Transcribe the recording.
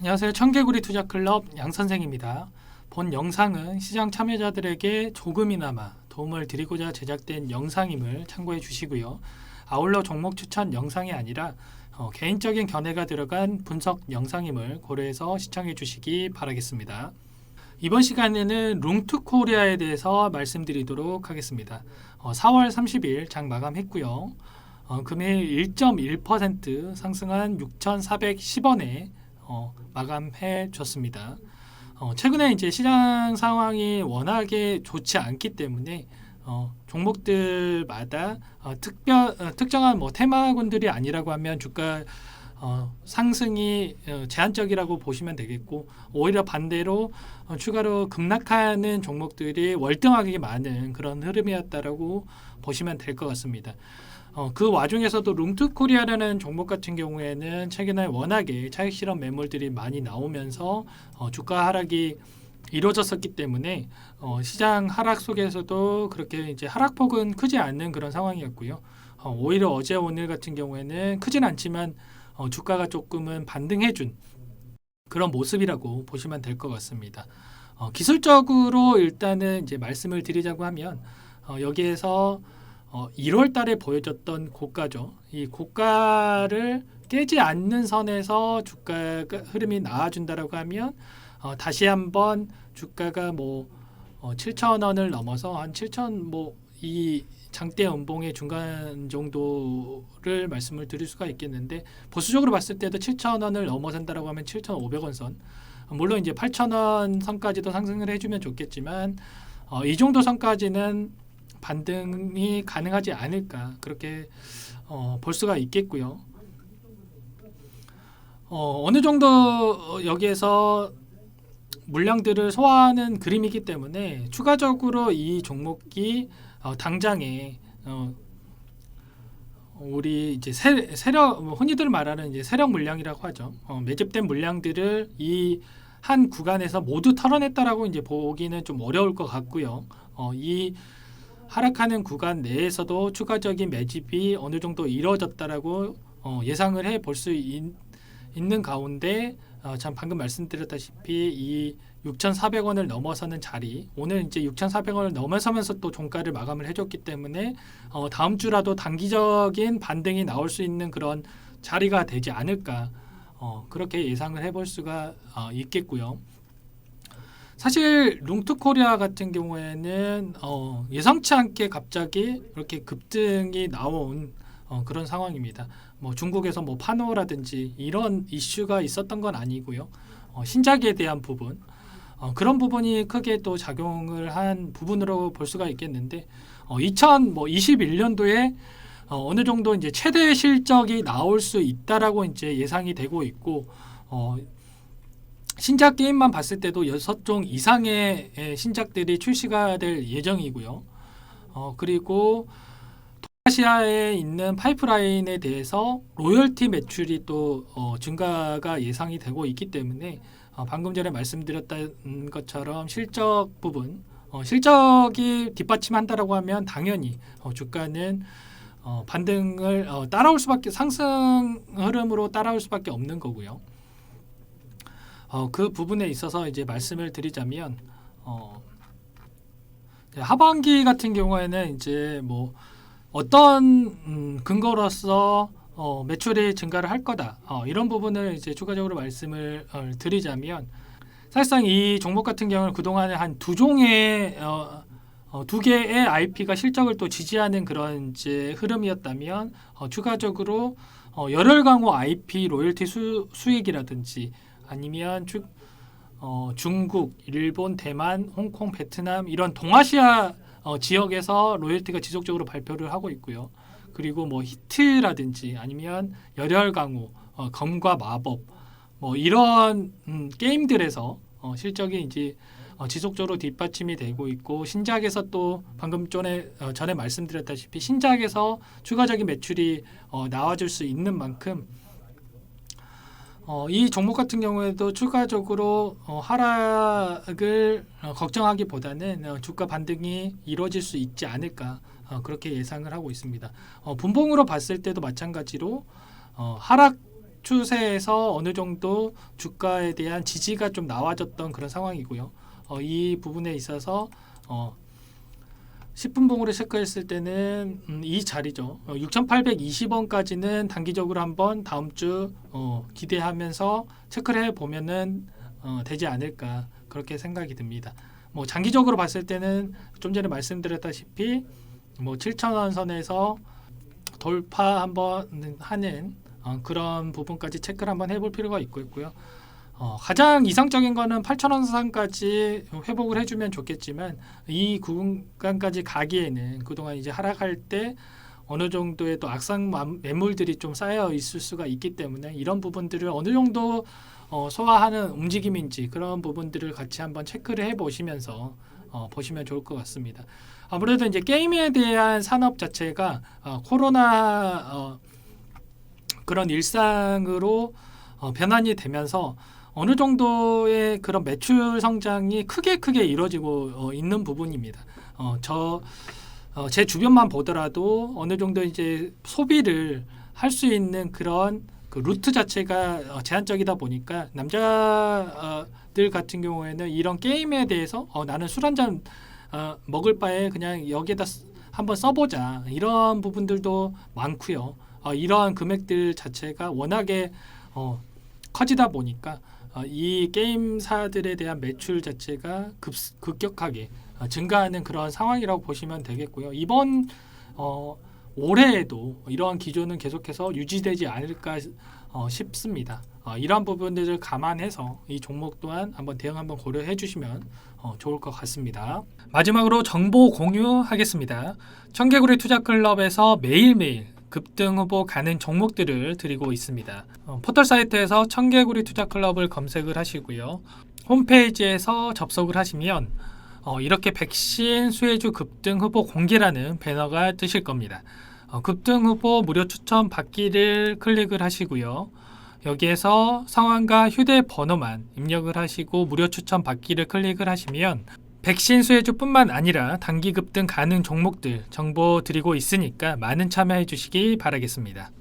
안녕하세요. 청개구리 투자클럽 양선생입니다. 본 영상은 시장 참여자들에게 조금이나마 도움을 드리고자 제작된 영상임을 참고해 주시고요. 아울러 종목 추천 영상이 아니라 어, 개인적인 견해가 들어간 분석 영상임을 고려해서 시청해 주시기 바라겠습니다. 이번 시간에는 룽투코리아에 대해서 말씀드리도록 하겠습니다. 어, 4월 30일 장 마감했고요. 어, 금일 1.1% 상승한 6,410원에 어, 마감해 줬습니다. 어, 최근에 이제 시장 상황이 워낙에 좋지 않기 때문에 어, 종목들마다 어, 특별 어, 특정한 뭐 테마군들이 아니라고 하면 주가 어, 상승이 어, 제한적이라고 보시면 되겠고 오히려 반대로 어, 추가로 급락하는 종목들이 월등하게 많은 그런 흐름이었다라고 보시면 될 것 같습니다. 어, 그 와중에서도 룸투코리아라는 종목 같은 경우에는 최근에 워낙에 차익 실험 매물들이 많이 나오면서 어, 주가 하락이 이루어졌었기 때문에 어, 시장 하락 속에서도 그렇게 이제 하락폭은 크지 않는 그런 상황이었고요. 어, 오히려 어제 오늘 같은 경우에는 크진 않지만 어, 주가가 조금은 반등해준 그런 모습이라고 보시면 될 것 같습니다. 어, 기술적으로 일단은 이제 말씀을 드리자고 하면 어, 여기에서 어, 1월 달에 보여줬던 고가죠. 이 고가를 깨지 않는 선에서 주가 흐름이 나와준다라고 하면 어, 다시 한번 주가가 뭐 어, 7천 원을 넘어서 한 7천 뭐이 장대 연봉의 중간 정도를 말씀을 드릴 수가 있겠는데 보수적으로 봤을 때도 7천 원을 넘어선다라고 하면 7,500원 선 물론 이제 8천 원 선까지도 상승을 해주면 좋겠지만 어, 이 정도 선까지는 반등이 가능하지 않을까 그렇게 어, 볼 수가 있겠고요. 어, 어느 정도 여기에서 물량들을 소화하는 그림이기 때문에 추가적으로 이 종목이 어, 당장에 어, 우리 이제 세, 세력 뭐 흔히들 말하는 이제 세력 물량이라고 하죠. 어, 매집된 물량들을 이 한 구간에서 모두 털어냈다라고 이제 보기는 좀 어려울 것 같고요. 어, 이 하락하는 구간 내에서도 추가적인 매집이 어느 정도 이루어졌다라고 어, 예상을 해 볼 수 있는 가운데 어, 참 방금 말씀드렸다시피 이 6,400원을 넘어서는 자리 오늘 이제 6,400원을 넘어서면서 또 종가를 마감을 해줬기 때문에 어, 다음 주라도 단기적인 반등이 나올 수 있는 그런 자리가 되지 않을까 어, 그렇게 예상을 해볼 수가 어, 있겠고요. 사실 룽투코리아 같은 경우에는 어, 예상치 않게 갑자기 이렇게 급등이 나온 어, 그런 상황입니다. 뭐 중국에서 뭐 파노라든지 이런 이슈가 있었던 건 아니고요. 어, 신작에 대한 부분 어, 그런 부분이 크게 또 작용을 한 부분으로 볼 수가 있겠는데 어, 2021년도에 어, 어느 정도 이제 최대 실적이 나올 수 있다라고 이제 예상이 되고 있고 어, 신작 게임만 봤을 때도 여섯 종 이상의 에, 신작들이 출시가 될 예정이고요. 어, 그리고 동아시아에 있는 파이프라인에 대해서 로열티 매출이 또 어, 증가가 예상이 되고 있기 때문에 어, 방금 전에 말씀드렸던 것처럼 실적 부분, 어, 실적이 뒷받침한다라고 하면 당연히 어, 주가는 어, 반등을 어, 따라올 수밖에 상승 흐름으로 따라올 수밖에 없는 거고요. 어, 그 부분에 있어서 이제 말씀을 드리자면 어, 하반기 같은 경우에는 이제 뭐 어떤 음, 근거로서 어, 매출이 증가를 할 거다. 어, 이런 부분을 이제 추가적으로 말씀을 어, 드리자면 사실상 이 종목 같은 경우는 그동안에 한 두 종의 어, 어, 두 개의 IP가 실적을 또 지지하는 그런 이제 흐름이었다면 어, 추가적으로 어, 열혈 강호 IP 로열티 수, 수익이라든지 아니면 주, 어, 중국, 일본, 대만, 홍콩, 베트남 이런 동아시아 어, 지역에서 로열티가 지속적으로 발표를 하고 있고요. 그리고 뭐 히트라든지 아니면 열혈 강호, 어, 검과 마법 뭐 이런 음, 게임들에서 어, 실적이 이제 어, 지속적으로 뒷받침이 되고 있고 신작에서 또 방금 전에 어, 전에 말씀드렸다시피 신작에서 추가적인 매출이 어, 나와줄 수 있는 만큼 어, 이 종목 같은 경우에도 추가적으로 어, 하락을 어, 걱정하기보다는 어, 주가 반등이 이루어질 수 있지 않을까 어, 그렇게 예상을 하고 있습니다. 어, 분봉으로 봤을 때도 마찬가지로 어, 하락 추세에서 어느 정도 주가에 대한 지지가 좀 나와졌던 그런 상황이고요. 어, 이 부분에 있어서 어, 10분 봉으로 체크했을 때는 음, 이 자리죠. 어, 6,820원까지는 단기적으로 한번 다음 주 어, 기대하면서 체크를 해 보면은 어, 되지 않을까 그렇게 생각이 듭니다. 뭐 장기적으로 봤을 때는 좀 전에 말씀드렸다시피 뭐 7,000원 선에서 돌파 한번 하는 어, 그런 부분까지 체크를 한번 해볼 필요가 있고 있고요. 어, 가장 이상적인 거는 8,000원 선까지 회복을 해주면 좋겠지만 이 구간까지 가기에는 그동안 이제 하락할 때 어느 정도의 또 마- 매물들이 좀 쌓여 있을 수가 있기 때문에 이런 부분들을 어느 정도 어, 소화하는 움직임인지 그런 부분들을 같이 한번 체크를 해 보시면서 어, 보시면 좋을 것 같습니다. 아무래도 이제 게임에 대한 산업 자체가 어, 코로나 어, 그런 일상으로 어, 변환이 되면서 어느 정도의 그런 매출 성장이 크게 크게 이루어지고 어, 있는 부분입니다. 어, 저 어, 제 주변만 보더라도 어느 정도 이제 소비를 할 수 있는 그런 그 루트 자체가 어, 제한적이다 보니까 남자들 같은 경우에는 이런 게임에 대해서 어, 나는 술 한잔 어, 먹을 바에 그냥 여기에다 쓰- 한번 써보자 이런 부분들도 많고요. 어, 이러한 금액들 자체가 워낙에 어, 커지다 보니까 어, 이 게임사들에 대한 매출 자체가 급, 급격하게 어, 증가하는 그런 상황이라고 보시면 되겠고요. 이번 어, 올해에도 이러한 기조는 계속해서 유지되지 않을까 어, 싶습니다. 어, 이러한 부분들을 감안해서 이 종목 또한 한번 대응 한번 고려해 주시면 어, 좋을 것 같습니다. 마지막으로 정보 공유하겠습니다. 청개구리 투자클럽에서 매일매일 급등 후보 가는 종목들을 드리고 있습니다. 어, 포털 사이트에서 청개구리 투자 클럽을 검색을 하시고요. 홈페이지에서 접속을 하시면 어, 이렇게 백신 수혜주 급등 후보 공개라는 배너가 뜨실 겁니다. 어, 급등 후보 무료 추천 받기를 클릭을 하시고요. 여기에서 성함과 휴대번호만 입력을 하시고 무료 추천 받기를 클릭을 하시면 백신 수혜주뿐만 아니라 단기 급 등 가능 종목들 정보 드리고 있으니까 많은 참여해 주시기 바라겠습니다.